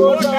Senhor.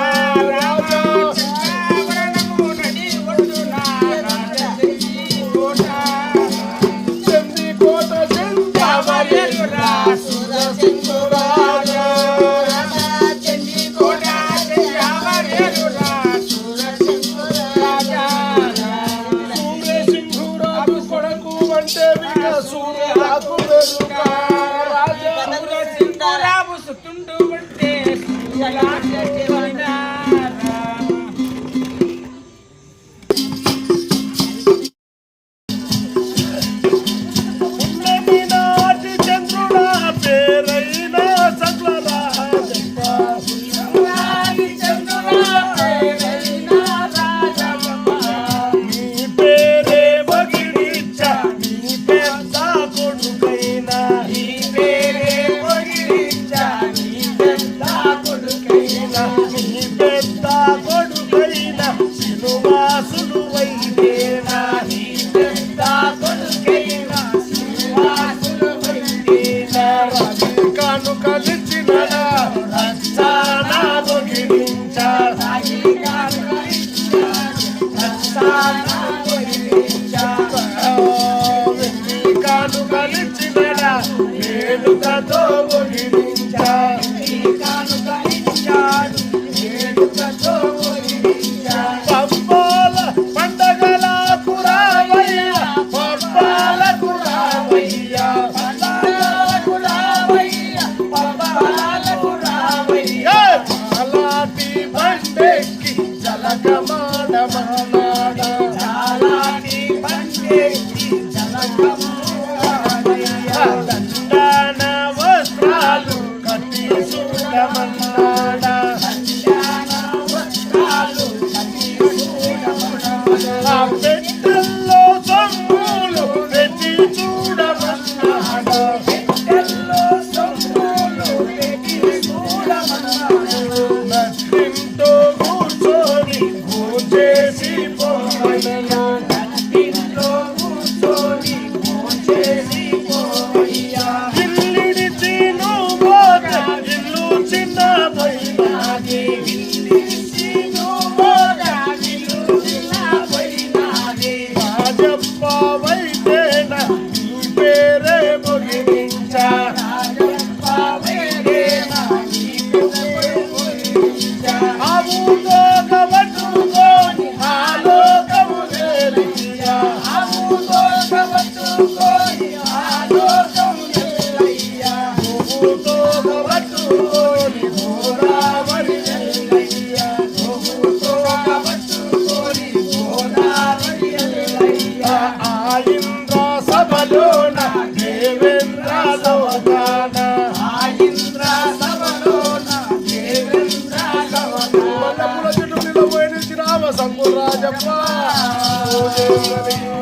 Jesse. Come on!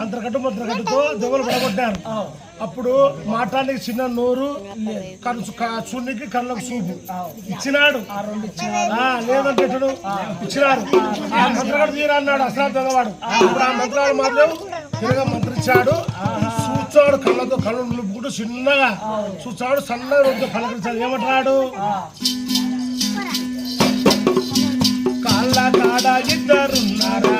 అంతరకట్టు మంత్రకట్టుతో దొంగలు పడగొట్టారు. అప్పుడు మాట్లాడడానికి చిన్న నోరు కనుసు చూనికి కళ్ళకు చూపు ఇచ్చినాడు. ఆ, లేదంటే ఇతడు ఇచ్చినారు. ఆ తీరా అన్నాడు అసలు దొంగవాడు ఇప్పుడు ఆ మంత్రాలు మాత్రం తిరగ మంత్రించాడు చూచాడు కళ్ళతో కళ్ళు నిలుపుకుంటూ చిన్నగా. చూచాడు సన్నగా రోజు కళ్ళకించాడు ఏమంటున్నాడు? కాళ్ళ కాడ ఇద్దరున్నారా?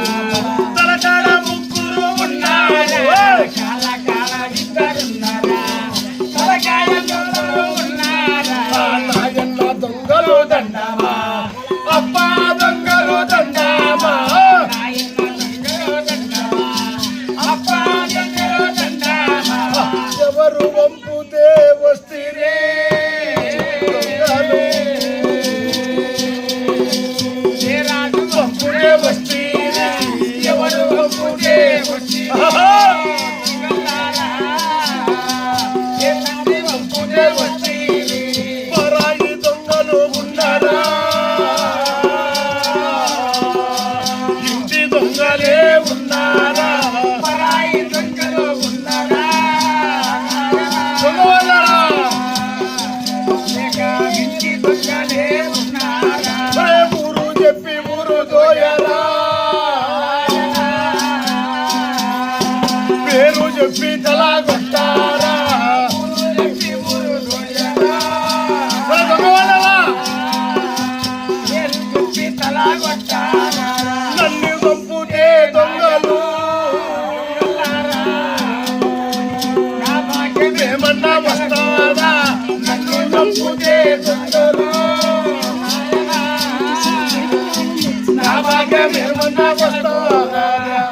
వస్తారా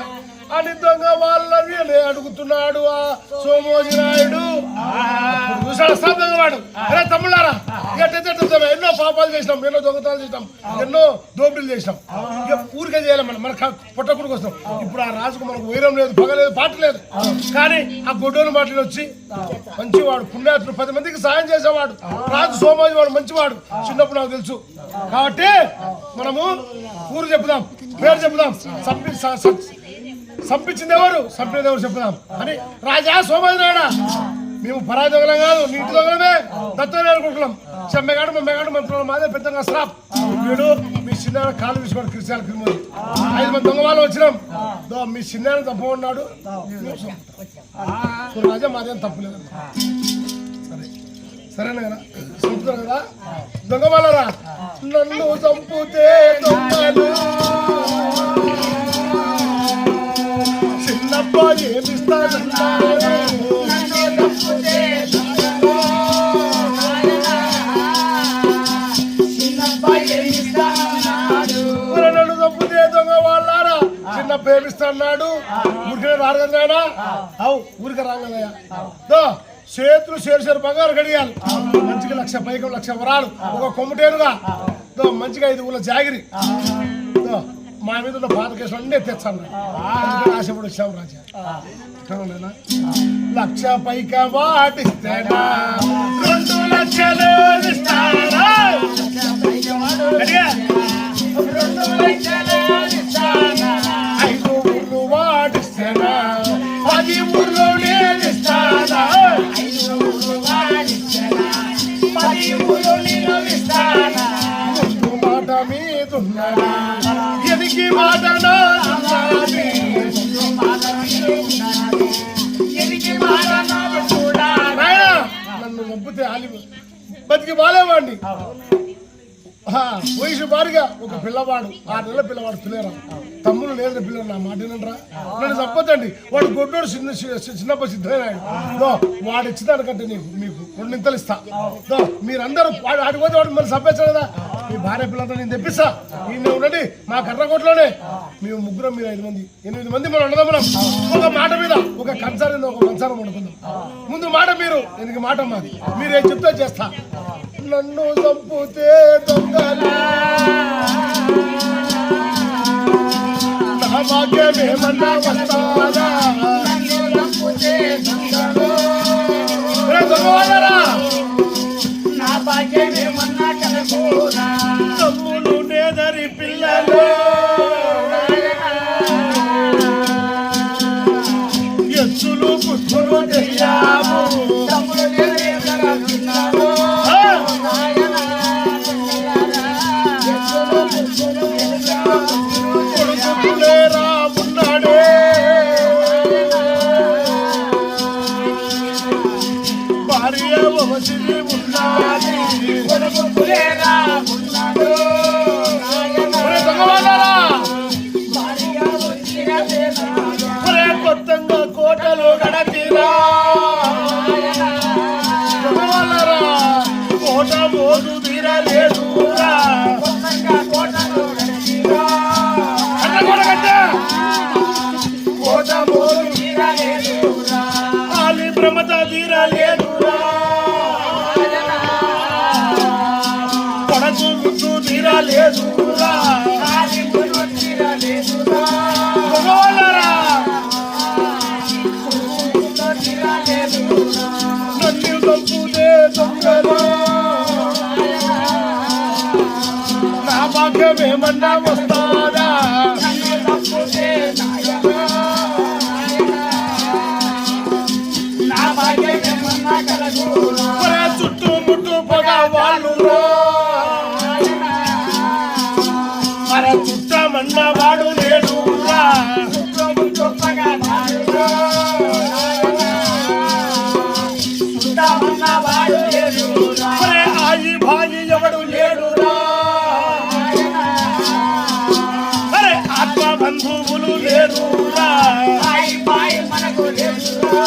అని దొంగ వాళ్ళని అడుగుతున్నాడు ఆ సోమోజి నాయుడు చూశాడు అసలు దొంగవాడు అరే తమ్ముళ్ళారా? ఎన్నో పాపాలు చేసినాం ఎన్నో దొంగతనాలు చేసినాం ఎన్నో దోపిడీలు చేసినాం ఇక ఊరికే చేయాలి మనం మన పొట్టకుడికి వస్తాం ఇప్పుడు ఆ రాజుకు మనకు వైరం లేదు పగ లేదు పాట లేదు కానీ ఆ గొడ్డోని మాటలు వచ్చి మంచివాడు పుణ్యాత్ముడు పది మందికి సాయం చేసేవాడు రాజు సోమాజి వాడు మంచివాడు చిన్నప్పుడు నాకు తెలుసు కాబట్టి మనము ఊరు చెప్దాం పేరు చెప్దాం సంపి సంపించింది ఎవరు సంపించింది ఎవరు చెప్దాం అని రాజా సోమనాయుడా మేము పరాయి దొంగలం కాదు నీటి దొంగలమే దత్తనే అనుకుంటున్నాం. చెమ్మగాడు మమ్మెగాడు మంత్రులు మాదే పెద్ద స్రాప్ వీడు మీ చిన్న కాలు విసుకోండి క్రిస్టియాల క్రిమినల్ ఐదు మంది దొంగ వాళ్ళు వచ్చినాం. మీ చిన్న తప్పమన్నాడు రాజా మాదేం తప్పులేదు సరే. సరేనా కదా? చంపుతారు కదా? దొంగ వాళ్ళరా? నన్ను చంపుతే దొంగలు. చిన్నప్ప ప్రేమిస్తాడు నన్ను చంపుతే చిన్న అవు ఊరికే రాగలయ్యా చేతులు చేరు బంగారు గడియాలి మంచిగా లక్ష పైకం లక్ష వరాలు ఒక కొమ్మటేరుగా మంచిగా ఐదు ఊళ్ళ జాగిరి మా మీద ఉన్న పాత కేసులు అన్నీ తెచ్చాను అందుకని ఆశపడి వచ్చాము రాజా ఎట్లా లక్ష పైక వాటిస్తేనా రెండు లక్షలు ఇస్తానా గట్టిగా. ఐదు బతికి బాలేవాడిని. వయసు బారిగా ఒక పిల్లవాడు ఆరు నెలల పిల్లవాడు పిల్లరా. తమ్ముడు లేదు పిల్లలు నా మాట వినండిరా. నన్ను తప్పదండి వాడు గొడ్డోడు చిన్న చిన్నప్ప సిద్ధమైనాడు దో వాడు ఇచ్చిదానికంటే నీకు మీకు రెండు నింతలు ఇస్తా. మీరందరూ వాడు ఆడికి పోతే వాడు మళ్ళీ సంపేస్తాడు కదా. మీ భార్య పిల్లలతో నేను తెప్పిస్తా. నేను ఉండండి. మా కర్రకోటలోనే. మేము ముగ్గురం మీరు ఐదు మంది ఎనిమిది మంది మనం ఉండదాం ఒక మాట మీద ఒక కంచారం ఒక కంచారం వండుకుందాం. ముందు మాట మీరు ఎందుకు మాట మాది. మీరు ఏం చెప్తే చేస్తా. నన్ను చంపుతే దొంగలు. నా భాగ్యమేమన్నా వస్తాదా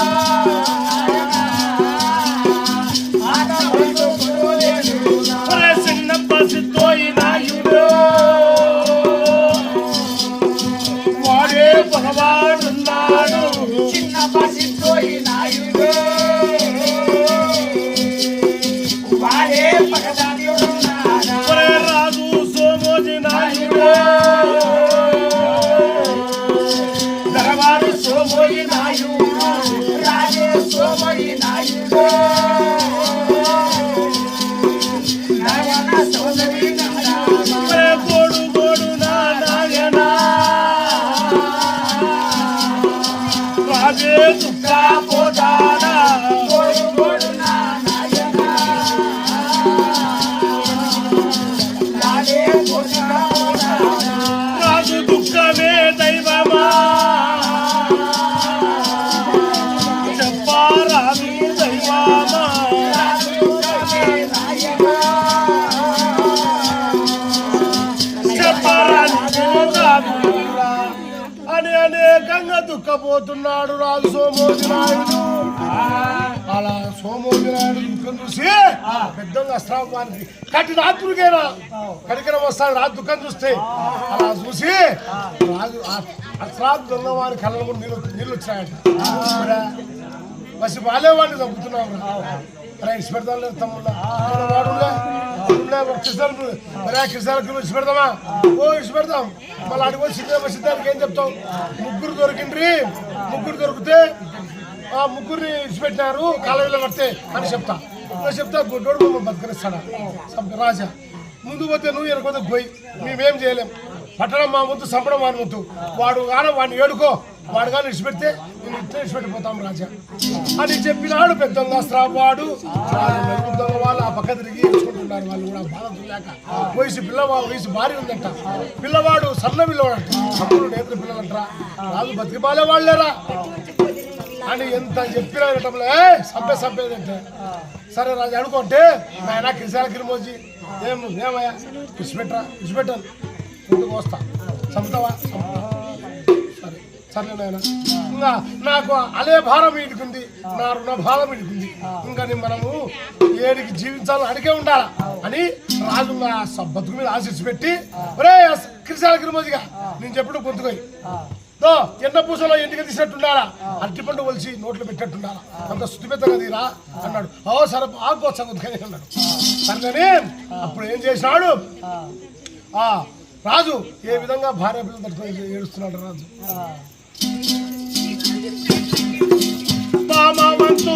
ఒరే పెద్దగా అస్త్రాపానికి కట్టి రాత్రుడికైనా కనికరం వస్తాడు రాత్రి దుఃఖం చూస్తే. అలా చూసి రాజు అస్త్రాలు దొంగవారి కళ్ళ కూడా నీళ్ళు నీళ్ళు వచ్చాయట. బసి బాలేవాడిని చంపుతున్నాం అరే ఇచ్చి పెడతాం లేదు తమ్ముళ్ళ వాడులే కిసాన్ మరి ఇచ్చి పెడదామా? ఓ ఇచ్చి పెడదాం. మళ్ళీ అడిగి వచ్చి దానికి సిద్ధానికి ఏం చెప్తాం ముగ్గురు దొరికిండ్రి. ముగ్గురు దొరికితే ఆ ముగ్గురిని ఇచ్చిపెట్టినారు కాలువలో పడితే అని చెప్తా. నువ్వు చెప్తా గుడ్డోడు మమ్మల్ని బతికరిస్తాడా? రాజా ముందు పోతే నువ్వు ఎనకొతే పోయి మేమేం చేయలేం. పట్టడం మా ముందు చంపడం మా ముందు. వాడు కానీ వాడిని ఏడుకో వాడు కానీ ఇచ్చిపెడితే నేను ఇట్లా ఇచ్చిపెట్టిపోతాం రాజా. అని చెప్పినాడు పెద్ద వాడు. దొంగ వాళ్ళు ఆ పక్క తిరిగి ఇచ్చుకుంటున్నారు వాళ్ళు కూడా. బాధలు లేక వయసు పిల్లవాడు వయసు భార్య ఉందంట. పిల్లవాడు సన్న పిల్లవాడంట. అప్పుడు నేత్ర పిల్లలంటరా? వాళ్ళు బతికి బాలే వాళ్ళేరా అని ఎంత చెప్పినా వినటంలే. సభ్య సభ్యదంటే సరే రాజు అనుకోంటే ఆయన కిసాల కిరిమోజీ ఏం ఏమయ్యా? ఇచ్చిపెట్టరా ఇచ్చిపెట్టాను ముందుకు వస్తా. చంపుతావా? సరే. సరే నాయన. ఇంకా నాకు అలే భారం ఇటుకుంది నా రుణ భారం ఇటుకుంది ఇంకా నేను మనము ఏడికి జీవించాలని అడిగే ఉండాలా? అని రాజు బతుకు మీద ఆశించి పెట్టి ఒరే కిరిసాల కిరిమోజిగా నేను చెప్పుడు గుర్తుకోయి. ఎన్న పూసలో ఇంటికి తీసినట్టుండాలా అరటి పండు ఒలిచి నోట్లో పెట్టినట్టుండాలా అంత శుద్ధి పెద్దగా తీరా అన్నాడు. ఓ సరే ఆగొచ్చా కొద్దిగా అన్నాడు. సరేనే అప్పుడు ఏం చేసినాడు ఆ రాజు ఏ విధంగా భార్య పిల్లలు తట్టుకొని ఏడుస్తున్నాడు రాజు? మామవంతు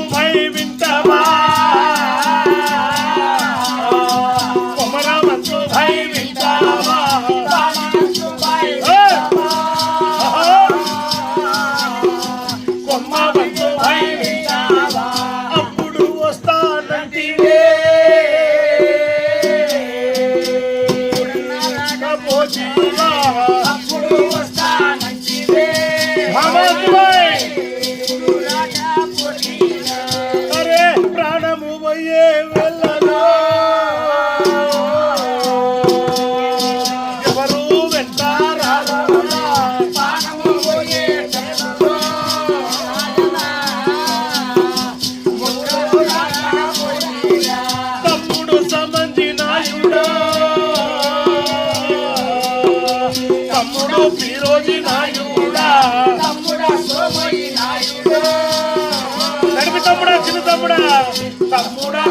ఫిరోజి నాయుడా. నడిపి తమ్ముడా చిన్న తమ్ముడా. తమ్ముడా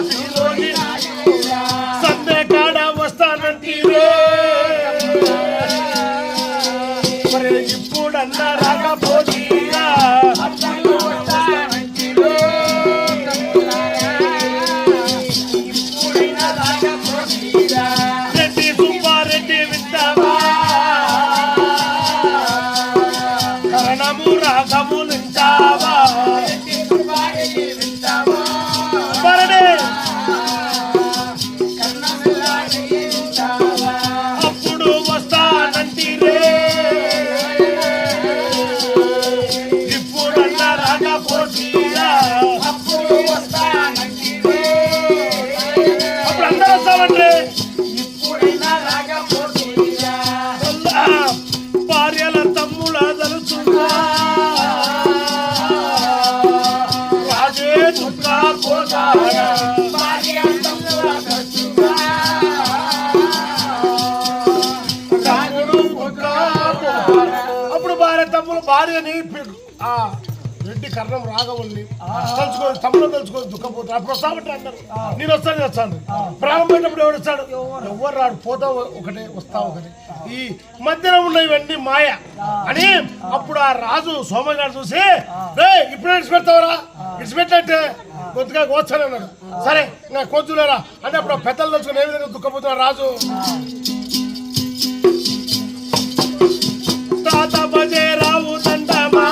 భార్యని ఆ రెడ్డి కర్ణం రాఘవుల్ని తలుచుకొని తమ్ముడు తలుచుకొని దుఃఖపోతాడు. అప్పుడు వస్తామంటే అన్నారు నేను వస్తాను వస్తాను. ప్రాణం పోయినప్పుడు ఎవడు వస్తాడు? ఎవరు? రాడు? పోతా ఒకటే వస్తా ఒకటే. ఈ మధ్యలో ఉన్న ఇవన్నీ మాయ అని అప్పుడు ఆ రాజు సోమయ్య గారు చూసి రే ఇప్పుడు ఇడిచిపెడతావరా ఇడిచిపెట్టే కొద్దిగా వచ్చాను అన్నాడు సరే ఇంకా కొంచెంలేరా? అంటే అప్పుడు ఆ పెద్దలు తలుచుకొని ఏ విధంగా దుఃఖపోతున్నారు రాజు? తాత బజే రావు దండమా?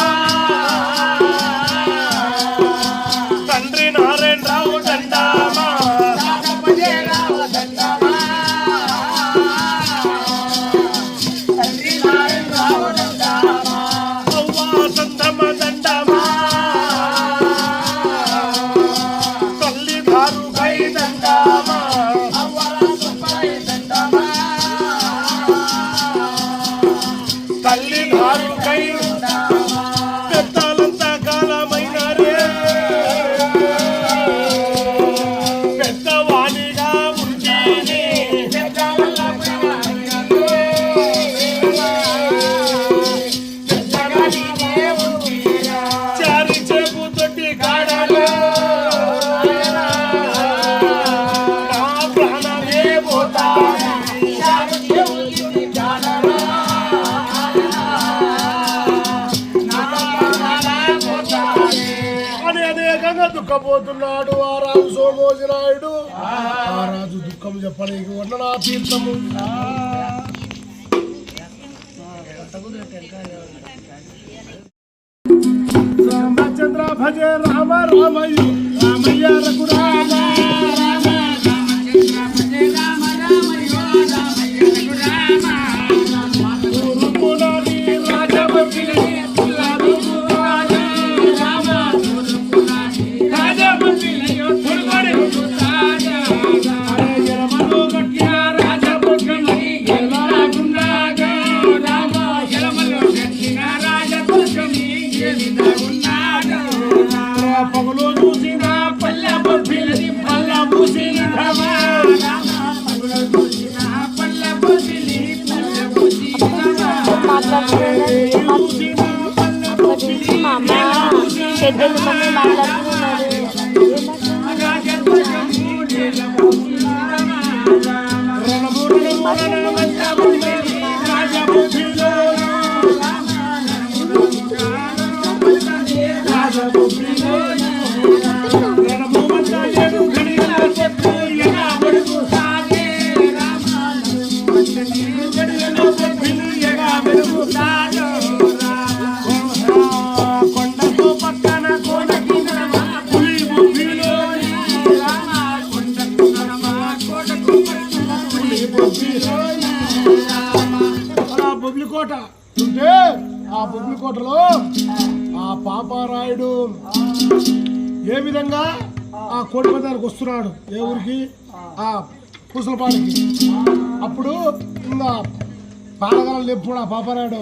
భోజనాయుడు ఆ. రాజు దుఃఖం చెప్పడానికి వండనా తీర్థము. రామచంద్ర భజే రామ రామయ్య. రామయ్య రఘురా Medyo makimalat వస్తున్నాడు. ఏ ఊరికి? ఆ పూసలపాడికి. అప్పుడు ఇంకా పాడగల లేపుడు ఆ పాపరాయుడు?